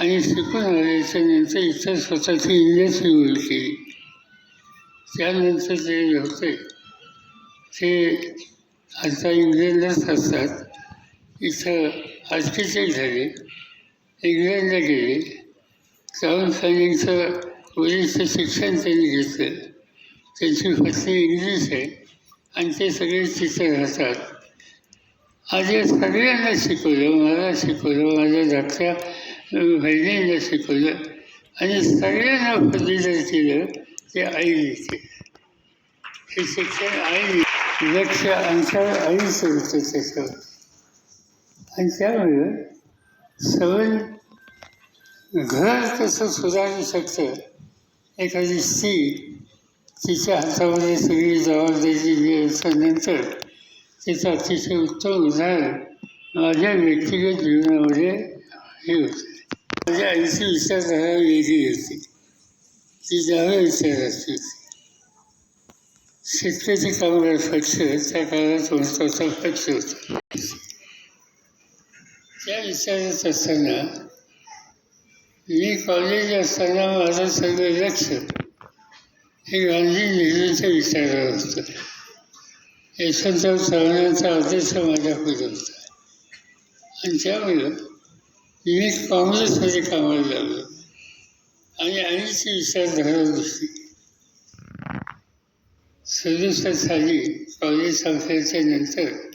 आणि शिकून आल्याच्यानंतर इथं स्वतःची इंडस्ट्री उभी केली त्यानंतर जे होते ते आता इंग्लंडलाच असतात. इथं आर्किटेक्ट झाले इंग्लंडला गेले. जाऊन त्यांचं वरिष्ठ शिक्षण त्यांनी घेतलं. त्यांची पत्नी इंग्लिश आहे आणि ते सगळे तिथे राहतात. आज या सगळ्यांना शिकवलं मला शिकवलं माझ्या धाकट्या बहिणींना शिकवलं आणि सगळ्यांना पदवीधर केलं ते आईने केलं हे शिक्षण आई लक्ष अंतर आईचं होतं त्याच्यावर. आणि त्यामुळं सवय घर तसं सुधारू शकतं. एखादी स्त्री तिच्या हातामध्ये सगळी जबाबदारी दिल्यानंतर तिचं अतिशय उत्तम उदाहरण माझ्या व्यक्तिगत जीवनामध्ये हे होतं. माझ्या आईची विचारधारा वेगळी होती ती डाव्या विचारायची होती शेतकरी कामगार पक्ष त्या काळात महत्त्वाचा पक्ष होता त्या विचारात असताना मी कॉलेज असताना माझं सगळं लक्ष हे गांधी नेहरूच्या विचारावर होतं यशवंतराव चव्हाणांचा आदर्श माझ्या होता आणि त्यामुळं मी काँग्रेसमध्ये कामाला लागलो. आणि आईची विचारधारा दुसरी. सदुसष्ट साली कॉलेज संपल्याच्या नंतर